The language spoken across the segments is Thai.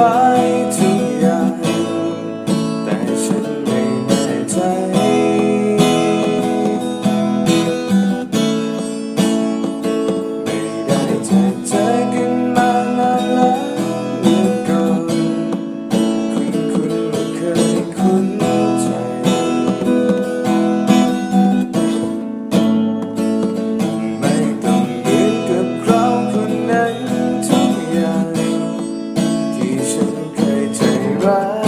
goodbye. vai.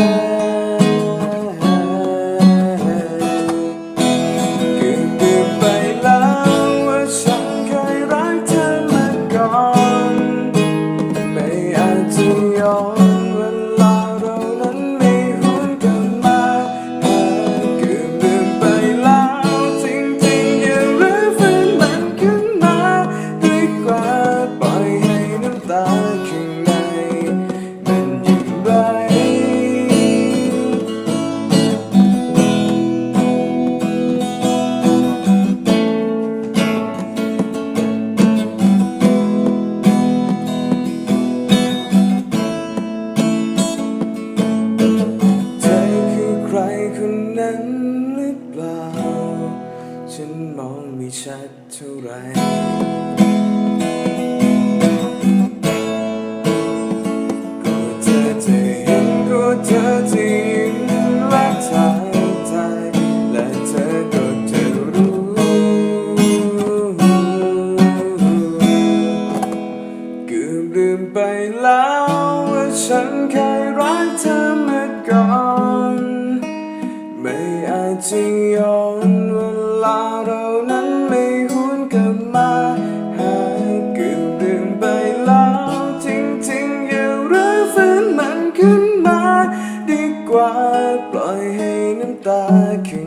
มองไม่ชัดเท่าไรก็เธอจะเห็นก็เธอจะยิ้มและทายทายและเธอก็จะรู้เกือบลืมไปแล้วว่าฉันเคยรักเธอเมื่อก่อน ไม่อาจจะย กว่ปล่อยให้น้ำตาคื